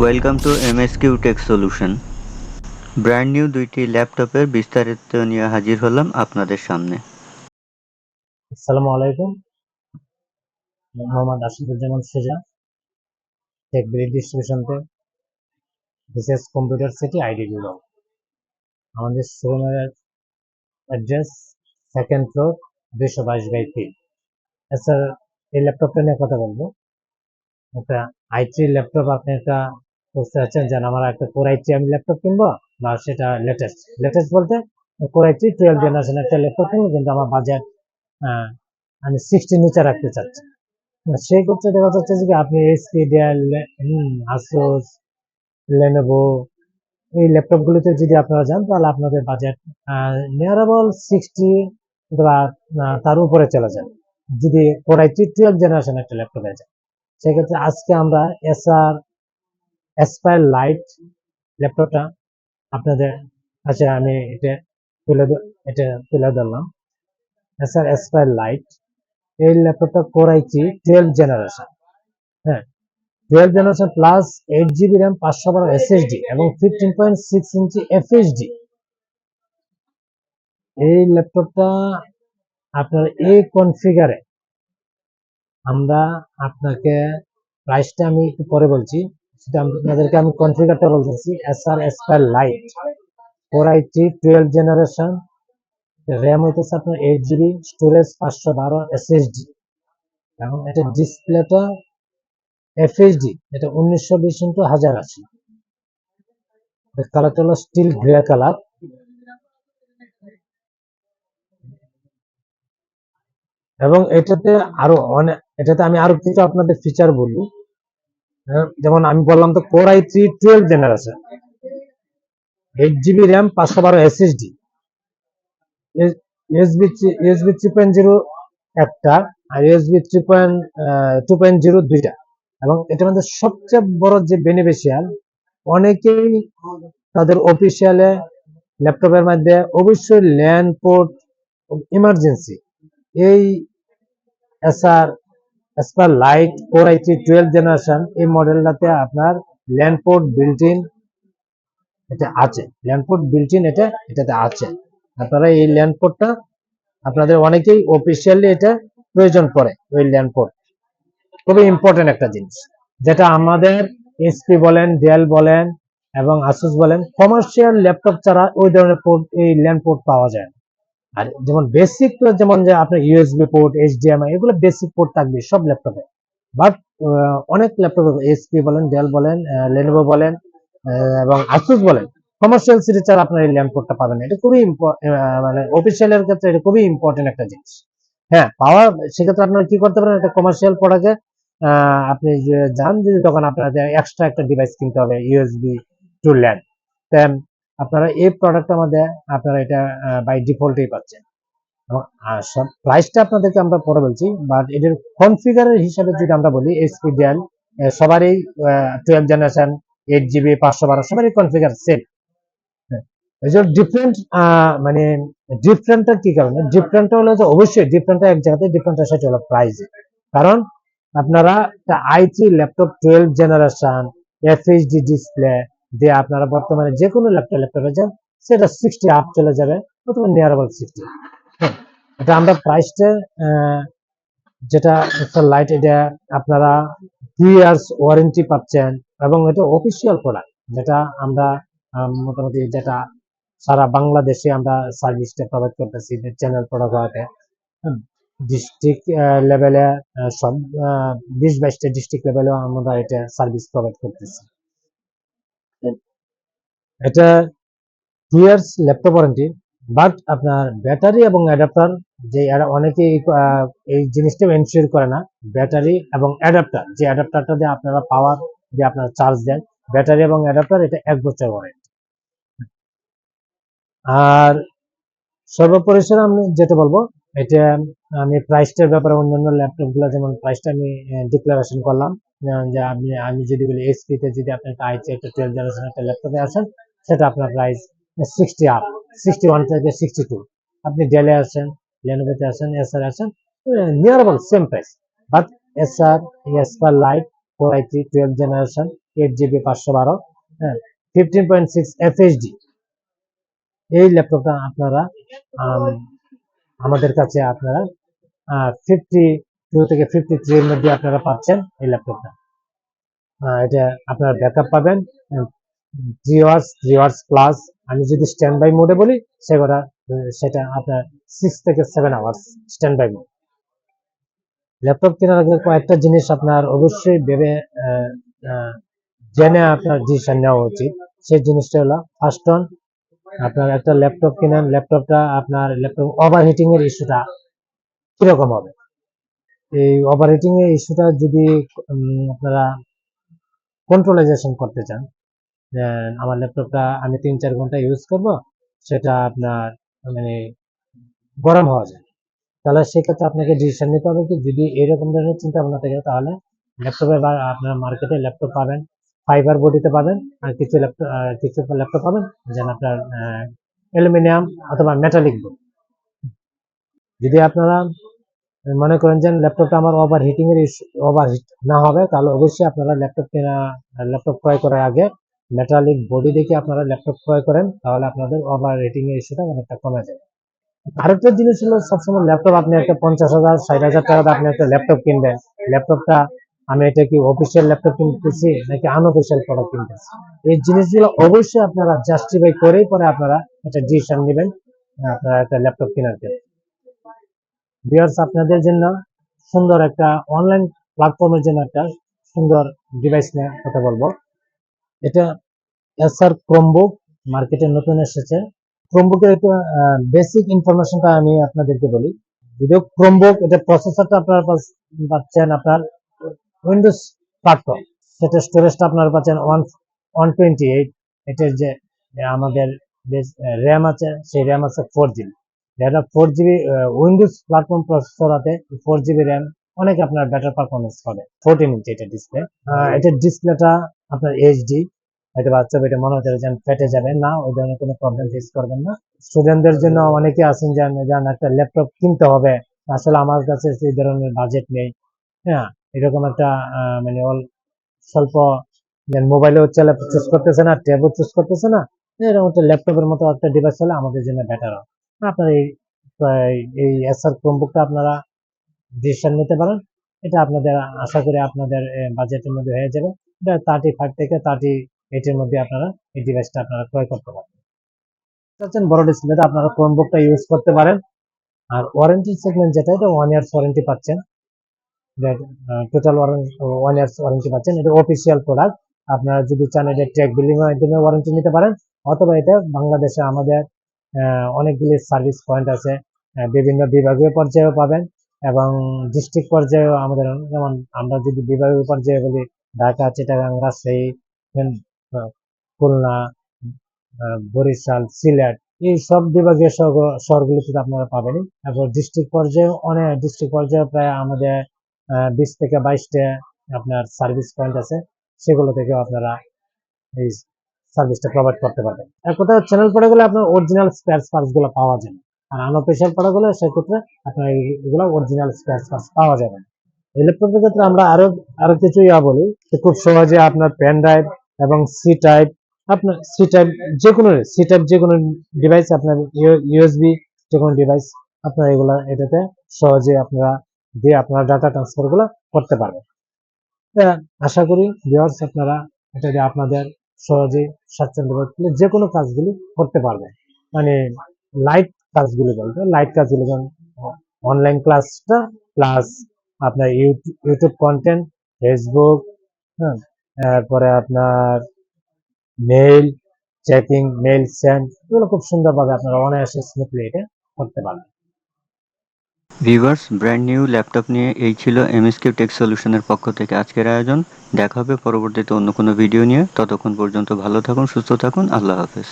Welcome to MSQ tech solution brand new দুইটি ল্যাপটপের বিস্তারিত নিয়ে হাজির হলাম আপনাদের সামনে। আসসালামু আলাইকুম। মোহাম্মদ আশিদুজ্জামান সেজা টেক ব্রিড ডিস্ট্রিবিউশনতে বিশেষ কম্পিউটার সিটি আইডি বিভাগ আমাদের শোরুমের অ্যাড্রেস সেকেন্ড ফ্লোর দুইশো বাইশ বাই তিন। স্যার এই ল্যাপটপটা নিয়ে কথা বলব। একটা আই থ্রি ল্যাপটপ আপনি একটা বুঝতে পারছেন? যেন আমার একটা কোর আই থ্রি আমি ল্যাপটপ কিনবো, বা সেটা লেটেস্ট লেটেস্ট বলতে core I three twelve generation একটা ল্যাপটপ কিনবো কিন্তু আমার বাজেট আমি সিক্সটি নিচে রাখতে চাচ্ছি। সেই ক্ষেত্রে দেখা যাচ্ছে যে আপনি এসপি ডেল আসুস লেনোভো এই ল্যাপটপগুলিতে যদি আপনারা যান, তাহলে আপনাদের বাজেট নিয়ারেবল সিক্সটি বা তার উপরে চলে যাবে যদি কোরাই টুয়েলভ জেনারেশন একটা ল্যাপটপ ল্যাপটপে যায়। সেক্ষেত্রে আজকে আমরা এসআর অ্যাসপায়ার লাইট ল্যাপটপটা আপনাদের কাছে আমি এটা তুলে এটা তুলে ধরলাম। এসআর অ্যাসপায়ার লাইট এই ল্যাপটপটা কোর আই টুয়েলভ জেনারেশন হ্যাঁ? Twelve generation plus eight GB RAM পাঁচশো বারো এসএসডি এবং fifteen point six inch FSD এই ল্যাপটপটা আপনার এই কনফিগারে আমরা আপনাকে প্রাইসটা আমি একটু পরে বলছি। সেটা আপনাদেরকে আমি কনফিগারটা বলতেছি? Acer Aspire lite four I three twelve generation RAM হইতেছে আপনার এইট জিবি স্টোরেজ পাঁচশো বারো এসএসডি এবং এটা ডিসপ্লেটা এফএইচডি এটা উনিশশো বিশ ইন্টু হাজার আশি কালারটা হলো স্টিল গ্রে কালার এবং এটাতে আরও অনেক এটাতে আমি আরও কিছু আপনাদের ফিচার বলি যেমন আমি বললাম তো core I three twelve generation eight GB RAM পাঁচশো বারো SSD SB SB three point zero একটা আর USB three point two point zero দুইটা। এবং এটার মধ্যে সবচেয়ে বড় যে বেনিফিশিয়াল অনেকেই তাদের অফিসিয়ালে ল্যাপটপের মধ্যে অবশ্যই ল্যান্ড পোর্ট ইমার্জেন্সি এই Acer Aspire lite four I three twelve generation এই মডেলটাতে আপনার ল্যান্ড পোর্ট বিল্ট ইন এটা আছে। ল্যান্ড পোর্ট বিল্ট ইন এটা, এটাতে আছে। আপনারা এই ল্যান্ড পোর্টটা আপনাদের অনেকেই অফিসিয়ালি এটা প্রয়োজন পড়ে ওই ল্যান্ড পোর্ট খুবই ইম্পর্টেন্ট একটা জিনিস, যেটা আমাদের এসপি বলেন ডেল বলেন এবং আসুস বলেন কমার্শিয়াল ল্যাপটপ ছাড়া ওই ধরনের পোর্ট এই ল্যান্ড পোর্ট পাওয়া যায় আর যেমন বেসিক যেমন যে আপনার ইউএসবি পোর্ট এইচডিএমআই এগুলো বেসিক পোর্ট থাকবে, সব ল্যাপটপে বাট অনেক ল্যাপটপে এসপি বলেন ডেল বলেন লেনোভো বলেন এবং আসুস বলেন। কমার্শিয়াল সিরিজ ছাড়া আপনার এই ল্যান্ড পোর্টটা পাবেন। এটা খুবই মানে অফিসিয়ালের ক্ষেত্রে এটা খুবই ইম্পর্টেন্ট একটা জিনিস। হ্যাঁ পাওয়া সেক্ষেত্রে আপনারা কি করতে পারেন? একটা কমার্শিয়াল প্রোডাক্টে আপনি যান, যদি তখন আপনাদের এক্সট্রা একটা ডিভাইস কিনতে হবে ইউএসবি টু ল্যান্ড আপনারা এই প্রোডাক্টটা মধ্যে আপনারা এটা বাই ডিফল্টেই পাচ্ছেন। এবং প্রাইসটা আপনাদেরকে আমরা পরে বলছি বাট এটার কনফিগারের হিসাবে যদি আমরা বলি এইচপি ডেল সবারই টুয়েলভ জেনারেশন এইট জিবি পাঁচশো বারো সবারই কনফিগার সেম ডিফারেন্ট মানে ডিফারেন্টটা কি কারণে? ডিফারেন্টটা হলো যে অবশ্যই ডিফারেন্টটা এক জায়গাতে ডিফারেন্ট সেটা হলো প্রাইসে কারণ আপনারা I three laptop twelve generation FHD display দিয়ে আপনারা বর্তমানে যে কোনো ল্যাপটপ ল্যাপটপে যান, সেটা সিক্সটি আপ চলে যাবে অথবা নিয়ারেবল সিক্সটি এটা আমরা প্রাইসটা যেটা একটা লাইট এটা আপনারা থ্রি ইয়ার্স ওয়ারেন্টি পাচ্ছেন এবং এটা অফিসিয়াল প্রোডাক্ট যেটা আমরা মোটামুটি যেটা সারা বাংলাদেশে আমরা সার্ভিসটা প্রোভাইড করতেছি চ্যানেল প্রোডাক্ট হওয়াতে ডিস্ট্রিক্ট লেভেলে সব বিশ বাইশটা ডিস্ট্রিক্ট লেভেলেও আমরা এটা সার্ভিস প্রোভাইড করতেছি। এটা two years laptop warranty but আপনার ব্যাটারি এবং অ্যাডাপ্টার যে এরা অনেকেই এই জিনিসটা এনশিওর করে না। ব্যাটারি এবং অ্যাডাপ্টার যে অ্যাডাপ্টারটা দিয়ে আপনারা পাওয়ার যে আপনারা চার্জ দেন ব্যাটারি এবং অ্যাডাপ্টার এটা এক বছর ওয়ারেন্টি আর সর্বপরিসরে আমি যেটা বলব, এটা আমি প্রাইসটার ব্যাপারে অন্যান্য ল্যাপটপগুলো যেমন প্রাইসটা আমি ডিক্লারেশন করলাম যে আপনি, আমি যদি বলি এইচপি তে যদি আপনি একটা আইসি একটা টুয়েলভ জেনারেশন একটা ল্যাপটপে আসেন সেটা আপনার price sixty up sixty one থেকে সিক্সটি টু আপনি ডেলে আসেন লেনোভোতে আসেন এসআর আসেন near about same price but Acer Aspire lite four three twelve generation eight GB পাঁচশো বারো হ্যাঁ ফিফটিন পয়েন্ট সিক্স এফএইচডি এই ল্যাপটপটা আপনারা আম, আমাদের কাছে আপনারা ফিফটি টু থেকে ফিফটি থ্রি এর মধ্যে আপনারা পাচ্ছেন এই ল্যাপটপটা। এটা আপনারা ব্যাকআপ পাবেন। থ্রি আওয়ার্স প্লাস আমি যদি স্ট্যান্ড বাই মোডে বলি সেটা সেটা আপনার সিক্স থেকে seven hours stand by mode laptop কেনার আগে কয়েকটা জিনিস আপনার অবশ্যই ভেবে জেনে আপনার ডিসিশন নেওয়া উচিত। সেই জিনিসটা হলো ফার্স্ট অন আপনার একটা ল্যাপটপ কিনেন ল্যাপটপটা আপনার ল্যাপটপ ওভারহিটিং এর ইস্যুটা কীরকম হবে? এই ওভারহিটিং এর ইস্যুটা যদি আপনারা কন্ট্রোলাইজেশন করতে চান আমার ল্যাপটপটা আমি তিন চার ঘণ্টা ইউজ করব, সেটা আপনার মানে গরম হওয়া যায়। তাহলে সেক্ষেত্রে আপনাকে ডিসিশন নিতে হবে কি, যদি এরকম ধরনের চিন্তা ভাবনা থাকে তাহলে ল্যাপটপে বা আপনার মার্কেটে ল্যাপটপ পাবেন ফাইবার বডিতে পাবেন, আর কিছু ল্যাপটপ কিছু ল্যাপটপ পাবেন, যেন আপনার অ্যালুমিনিয়াম অথবা মেটালিক বোর্ড। যদি আপনারা মনে করেন যে ল্যাপটপটা আমার ওভার হিটিং এর ওভার হিট না হবে, তাহলে অবশ্যই আপনারা ল্যাপটপ কেনা, ল্যাপটপ ক্রয় করার আগে মেটালিক বডি দেখে আপনারা ল্যাপটপ ক্রয় করেন, তাহলে আপনাদের ওভার রেটিং এর ইস্যুটা অনেকটা কমে যাবে। আরেকটা জিনিস হলো, সবসময় ল্যাপটপ আপনি একটা পঞ্চাশ হাজার, ষাট হাজার টাকাতে আপনি একটা ল্যাপটপ কিনবেন। ল্যাপটপটা আমি এটা কি অফিসিয়াল ল্যাপটপ কিনতেছি, নাকি আনঅফিসিয়াল প্রোডাক্ট কিনতেছি? এই জিনিসগুলো অবশ্যই আপনারা জাস্টিফাই করেই পরে আপনারা একটা ডিসিশন নেবেন আপনারা একটা ল্যাপটপ কেনার ক্ষেত্রে ভিউয়ার্স আপনাদের জন্য সুন্দর একটা অনলাইন প্ল্যাটফর্মের জন্য একটা সুন্দর ডিভাইস নিয়ে কথা বলব। এটা এসআর ক্রোমবুক মার্কেটে নতুন এসেছে। ক্রোমবুকের একটু বেসিক ইনফরমেশনটা আমি আপনাদেরকে বলি। যদিও ক্রোমবুক এটা প্রসেসরটা আপনার পাচ্ছেন আপনার উইন্ডোজ প্ল্যাটফর্ম সেটা স্টোরেজটা আপনার পাচ্ছেন ওয়ান ওয়ান টোয়েন্টি এইট এটার যে আমাদের র্যাম আছে সেই র্যাম আছে ফোর জিবি যেটা four GB Windows platform processor আছে ফোর জিবি র্যাম অনেক আপনার বেটার পারফরমেন্স হবে ফোরটিন ইঞ্চি এটা ডিসপ্লে এটার ডিসপ্লেটা আপনার এইচডি হয়তো বাচ্চা, এটা মনে হচ্ছে যেন ফেটে যাবে। না, ওই ধরনের কোনো প্রবলেম ফেস করবেন না। স্টুডেন্টদের জন্য অনেকে আছেন যে যেন একটা ল্যাপটপ কিনতে হবে। আসলে আমার কাছে সেই ধরনের বাজেট নেই। হ্যাঁ এরকম একটা মানে অল স্বল্প মোবাইলে হচ্ছে চুজ করতেছে না ট্যাবও চুজ করতেছে না, এরকম একটা ল্যাপটপের মতো একটা ডিভাইস হলে আমাদের জন্য বেটার হয় আপনার এই এই এসআর ক্রোমবুকটা আপনারা ডিসিশন নিতে পারেন। এটা আপনাদের, আশা করি আপনাদের বাজেটের মধ্যে হয়ে যাবে। থার্টি ফাইভ থেকে থার্টি এইটের মধ্যে আপনারা এই ডিভাইসটা আপনারা ক্রয় করতে পারেন বড় ডিসপ্লেতে আপনারা ক্রোমবুকটা ইউজ করতে পারেন। আর ওয়ারেন্টি সেগমেন্ট যেটা, এটা ওয়ান ইয়ার্স ওয়ারেন্টি পাচ্ছেন। টোটাল ওয়ান ইয়ার্স ওয়ারেন্টি পাচ্ছেন। এটা অফিসিয়াল প্রোডাক্ট আপনারা যদি চান এটা ট্র্যাক বিলিং এর মাধ্যমে ওয়ারেন্টি নিতে পারেন, অথবা এটা বাংলাদেশে আমাদের অনেকগুলি সার্ভিস পয়েন্ট আছে। বিভিন্ন বিভাগীয় পর্যায়েও পাবেন এবং ডিস্ট্রিক্ট পর্যায়েও আমাদের, যেমন আমরা যদি বিভাগীয় পর্যায়ে বলি ঢাকা, চিটাগাং, রাজশাহী খুলনা বরিশাল, সিলেট, এই সব বিভাগীয় শহর- শহরগুলিতে আপনারা পাবেন তারপর ডিস্ট্রিক্ট পর্যায়ে অনেক ডিস্ট্রিক্ট পর্যায়ে প্রায় আমাদের বিশ থেকে বাইশটা আপনার সার্ভিস পয়েন্ট আছে। সেগুলো থেকে আপনারা এই সার্ভিসটা প্রোভাইড করতে পারবেন। এক কথা চ্যানেল পড়ে গেলে আপনার অরিজিনাল স্পেয়ার পার্টসগুলো পাওয়া যাবে। আর আনঅফিসিয়াল পড়ে গেলে সেক্ষেত্রে আপনার এগুলো অরিজিনাল স্পেয়ার পার্টস পাওয়া যাবে। এই ল্যাপটপের ক্ষেত্রে আমরা আরও আরও কিছু ইয়া বলি খুব সহজে আপনার পেন ড্রাইভ এবং সি টাইপ আপনার সি টাইপ যে কোনো সি টাইপ যে কোনো ডিভাইস আপনার ইউএসবি যে কোনো ডিভাইস আপনার এগুলা এটাতে সহজে আপনারা দিয়ে আপনারা ডাটা ট্রান্সফারগুলো করতে পারবেন। আশা করি ভিউয়ার্স আপনারা এটা দিয়ে আপনাদের সহজে স্বাচ্ছন্দ্য যে কোনো কাজগুলি করতে পারবেন। মানে লাইট কাজগুলি বলতে লাইট কাজগুলি অনলাইন ক্লাসটা প্লাস আপনার ইউটিউব কন্টেন্ট ফেসবুক হ্যাঁ তারপরে আপনার মেইল চেকিং মেইল সেন্ড এগুলো খুব সুন্দরভাবে আপনারা অনায়াসে স্মুথলি এটা করতে পারবেন। ভিউয়ার্স ব্র্যান্ড নিউ ল্যাপটপ নিয়ে এই ছিল এমএসকিউ টেক সলিউশনের পক্ষ থেকে আজকের আয়োজন। দেখা হবে পরবর্তীতে অন্য কোনো ভিডিও নিয়ে। ততক্ষণ পর্যন্ত ভালো থাকুন, সুস্থ থাকুন। আল্লাহ হাফেজ।